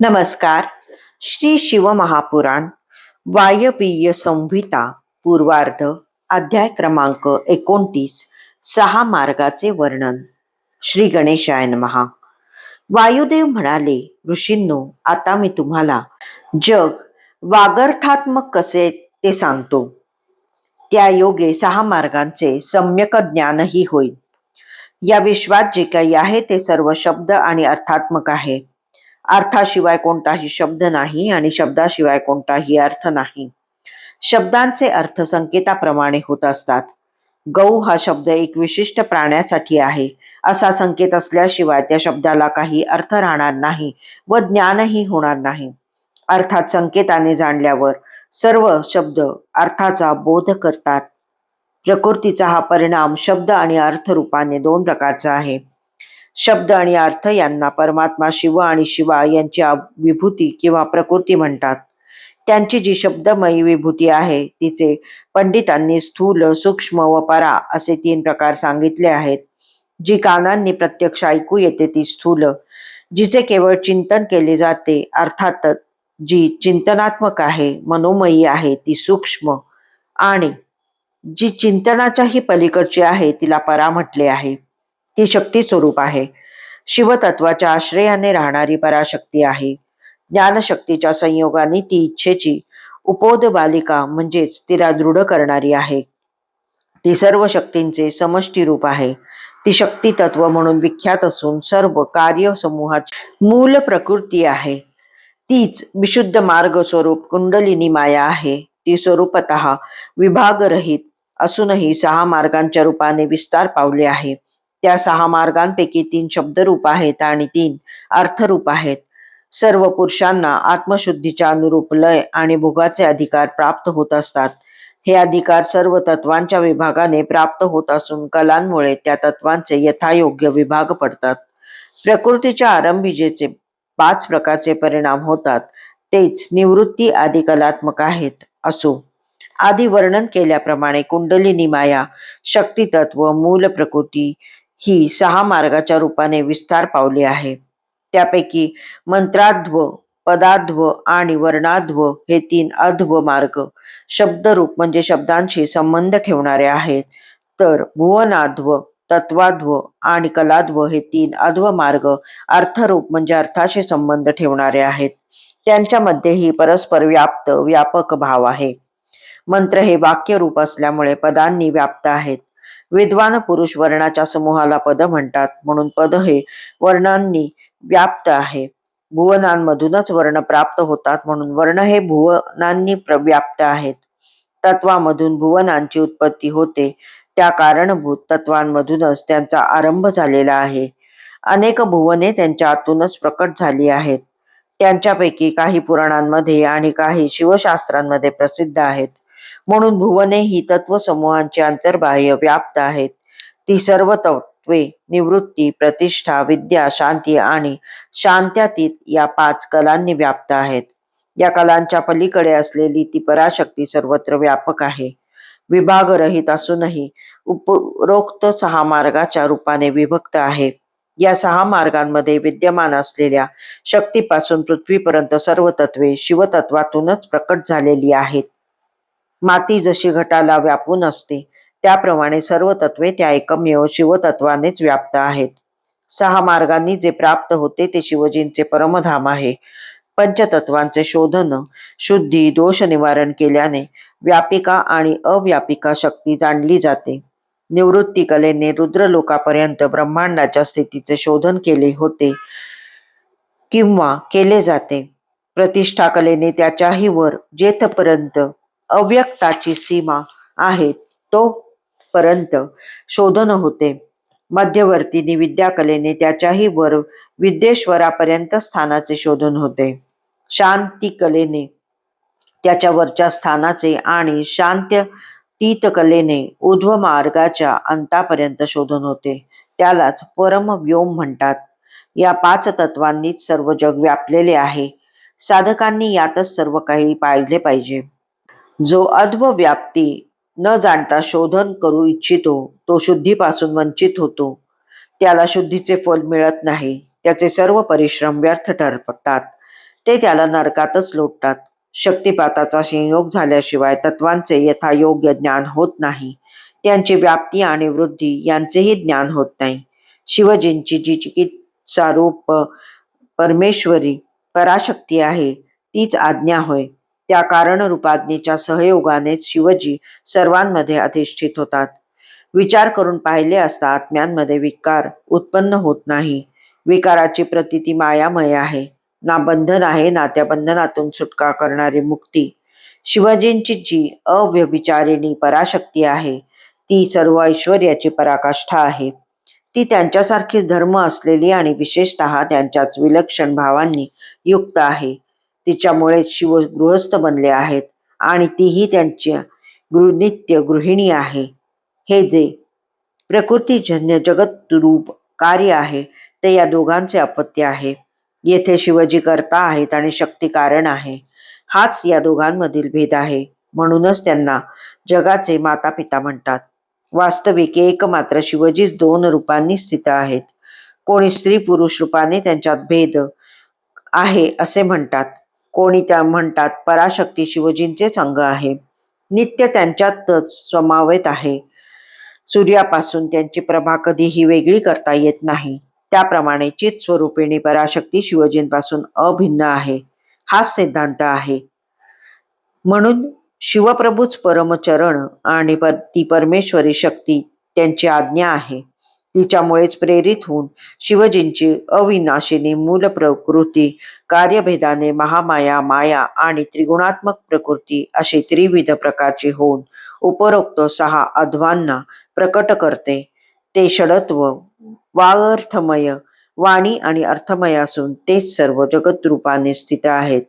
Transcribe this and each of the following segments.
नमस्कार. श्री शिवमहापुराण वायवीय संहिता पूर्वार्ध अध्याय क्रमांक एकोणतीस सहा मार्गाचे वर्णन. श्री गणेशाय महा वायुदेव म्हणाले ऋषींनो आता मी तुम्हाला जग वागर्थात्मक कसे ते सांगतो. त्या योगे सहा मार्गांचे सम्यक ज्ञानही होईल. या विश्वात जे काही आहे ते सर्व शब्द आणि अर्थात्मक आहे. अर्थाशिवाय कोणताही शब्द नाही आणि शब्दाशिवाय कोणताही अर्थ नाही. शब्दांचे अर्थ संकेताप्रमाणे होत असतात. गौ हा शब्द एक विशिष्ट प्राण्यासाठी आहे. असा संकेत असल्याशिवाय त्या शब्दाला काही अर्थ राहणार नाही व ज्ञानही होणार नाही. अर्थात संकेताने जाणल्यावर सर्व शब्द अर्थाचा बोध करतात. प्रकृतीचा हा परिणाम शब्द आणि अर्थ रूपाने दोन प्रकारचा आहे. शब्द आणि अर्थ यांना परमात्मा शिव आणि शिवा यांची विभूती किंवा प्रकृती म्हणतात. त्यांची जी शब्दमयी विभूती आहे तिचे पंडितांनी स्थूल सूक्ष्म व परा असे तीन प्रकार सांगितले आहेत. जी कानांनी प्रत्यक्ष ऐकू येते ती स्थूल जिचे केवळ चिंतन केले जाते अर्थात जी चिंतनात्मक आहे मनोमयी आहे ती सूक्ष्म आणि जी चिंतनाच्याही पलीकडची आहे तिला परा म्हटले आहे. ती शक्ती स्वरूप आहे. शिवतत्वाच्या आश्रयाने राहणारी पराशक्ती आहे. ज्ञानशक्तीच्या संयोगाने ती इच्छेची उपोद बालिका म्हणजेच तिला दृढ करणारी आहे. ती सर्व शक्तींचे समष्टी रूप आहे. ती शक्ती तत्व म्हणून विख्यात असून सर्व कार्य समूहाची मूल प्रकृती आहे. तीच विशुद्ध मार्ग स्वरूप कुंडलिनी माया आहे. ती स्वरूपत विभागरहित असूनही सहा मार्गांच्या रूपाने विस्तार पावले आहे. त्या सहा मार्गांपैकी तीन शब्दरूप आहेत आणि तीन अर्थरूप आहेत. सर्व पुरुषांना आत्मशुद्धीच्या अनुरूप लय आणि भोगाचे अधिकार प्राप्त होत असतात. हे अधिकार सर्व तत्वांच्या विभागाने प्राप्त होत असून कलांमुळे त्या तत्वांचे यथायोग्य विभाग पडतात. प्रकृतीच्या आरंभीजेचे पाच प्रकारचे परिणाम होतात. तेच निवृत्ती आदी कलात्मक आहेत असो. आधी वर्णन केल्याप्रमाणे कुंडलिनी माया शक्तितत्व मूल प्रकृती ही सहा मार्गाच्या रूपाने विस्तार पावली आहे. त्यापैकी मंत्राध्व पदाध्व आणि वर्णाध्व हे तीन अध्व मार्ग शब्दरूप म्हणजे शब्दांशी संबंध ठेवणारे आहेत. तर भुवनाध्व तत्वाध्व आणि कलाध्व हे तीन अध्व मार्ग अर्थरूप म्हणजे अर्थाशी संबंध ठेवणारे आहेत. त्यांच्यामध्येही परस्पर व्याप्त व्यापक भाव आहे. मंत्र हे वाक्यरूप असल्यामुळे पदांनी व्याप्त आहेत. विद्वान पुरुष वर्णाच्या समूहाला पद म्हणतात. म्हणून पद हे वर्णांनी व्याप्त आहे. भुवनांमधूनच वर्ण प्राप्त होतात. म्हणून वर्ण हे भुवनांनी प्र- व्याप्त आहेत. तत्वामधून भुवनांची उत्पत्ती होते. त्या कारणभूत तत्वांमधूनच त्यांचा आरंभ झालेला आहे. अनेक भुवने त्यांच्या आतूनच प्रकट झाली आहेत. त्यांच्यापैकी काही पुराणांमध्ये आणि काही शिवशास्त्रांमध्ये प्रसिद्ध आहेत. म्हणून भुवने ही तत्वसमूहांची अंतर्बाह्य व्याप्त आहेत. ती सर्व तत्वे निवृत्ती प्रतिष्ठा विद्या शांती आणि शांत्यातीत या पाच कलांनी व्याप्त आहेत. या कलांच्या पलीकडे असलेली ती पराशक्ती सर्वत्र व्यापक आहे. विभागरहित असूनही उपरोक्त सहा मार्गाच्या रूपाने विभक्त आहे. या सहा मार्गांमध्ये विद्यमान असलेल्या शक्तीपासून पृथ्वीपर्यंत सर्व तत्वे शिवतत्वातूनच प्रकट झालेली आहेत. माती जशी घटाला व्यापून असते त्याप्रमाणे सर्व तत्वे त्या एकमेव शिवतत्वानेच व्याप्त आहेत. सहा मार्गांनी जे प्राप्त होते ते शिवजींचे परमधाम आहे. पंचतत्वांचे शोधन शुद्धी दोष निवारण केल्याने व्यापिका आणि अव्यापिका शक्ती जाणली जाते. निवृत्ती कलेने रुद्रलोकापर्यंत ब्रह्मांडाच्या स्थितीचे शोधन केले होते किंवा केले जाते. प्रतिष्ठा कलेने त्याच्याही वर जेथपर्यंत अव्यक्ताची सीमा आहे. तो पर्यंत शोधन होते. मध्यवर्तीनी विद्याकलेने त्याच्याही वर विद्येश्वरापर्यंत स्थानाचे शोधन होते. शांती कलेने त्याच्या वरच्या स्थानाचे आणि शांत तीत कलेने मार्गाच्या अंतापर्यंत शोधन होते. त्यालाच परम व्योम म्हणतात. या पाच तत्वांनीच सर्व जग व्यापलेले आहे. साधकांनी यातच सर्व काही पाहिले पाहिजे. जो अध्व व्याप्ती न जाणता शोधन करू इच्छितो तो शुद्धीपासून वंचित होतो. त्याला शुद्धीचे फल मिळत नाही. त्याचे सर्व परिश्रम व्यर्थ ठरतात. ते त्याला नरकातच लोटतात. शक्तिपाताचा संयोग झाल्याशिवाय तत्वांचे यथायोग्य ज्ञान होत नाही. त्यांची व्याप्ती आणि वृद्धी यांचेही ज्ञान होत नाही. शिवजींची जी चिकित्सा रूप परमेश्वरी पराशक्ती आहे तीच आज्ञा होय. त्या कारणरूपाज्ञेच्या सहयोगानेच शिवजी सर्वांमध्ये अधिष्ठित होतात. विचार करून पाहिले असता आत्म्यांमध्ये विकार उत्पन्न होत नाही. विकाराची प्रतीती मायामय आहे. ना बंधन आहे ना त्या बंधनातून सुटका करणारी मुक्ती. शिवजींची जी अव्यभिचारिणी पराशक्ती आहे ती सर्व ऐश्वर्याची पराकाष्ठा आहे. ती त्यांच्यासारखीच धर्म असलेली आणि विशेषतः त्यांच्याच विलक्षण भावांनी युक्त आहे. तिच्यामुळे शिव गृहस्थ बनले आहेत आणि तीही त्यांच्या गृह नित्य गृहिणी आहे. हे जे प्रकृतीजन्य जगतरूप कार्य आहे ते या दोघांचे अपत्य आहे. येथे शिवजी करता आहेत आणि शक्ती कारण आहे. हाच या दोघांमधील भेद आहे. म्हणूनच त्यांना जगाचे माता पिता म्हणतात. वास्तविक एकमात्र शिवजीच दोन रूपांनी स्थित आहेत. कोणी स्त्री पुरुष रूपाने त्यांच्यात भेद आहे असे म्हणतात. कोणी त्या म्हणतात पराशक्ती शिवजींचेच अंग आहे. नित्य त्यांच्यातच समावेत आहे. सूर्यापासून त्यांची प्रभा कधीही वेगळी करता येत नाही. त्याप्रमाणे चित स्वरूपिणी पराशक्ती शिवजींपासून अभिन्न आहे. हाच सिद्धांत आहे. म्हणून शिवप्रभूच परमचरण आणि पर ती परमेश्वरी शक्ती त्यांची आज्ञा आहे. तिच्यामुळेच प्रेरित होऊन शिवजींची अविनाशिनी मूल प्रकृती कार्यभेदाने महामाया माया आणि त्रिगुणात्मक प्रकृती अशी त्रिविध प्रकारची होऊन उपरोक्त सहा अध्वांना प्रकट करते. ते षडत्व वाअर्थमय वाणी आणि अर्थमय असून तेच सर्व जगत रूपाने स्थित आहेत.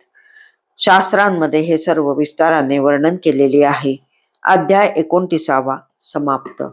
शास्त्रांमध्ये हे सर्व विस्ताराने वर्णन केलेले आहे. अध्याय एकोणतीसावा समाप्त.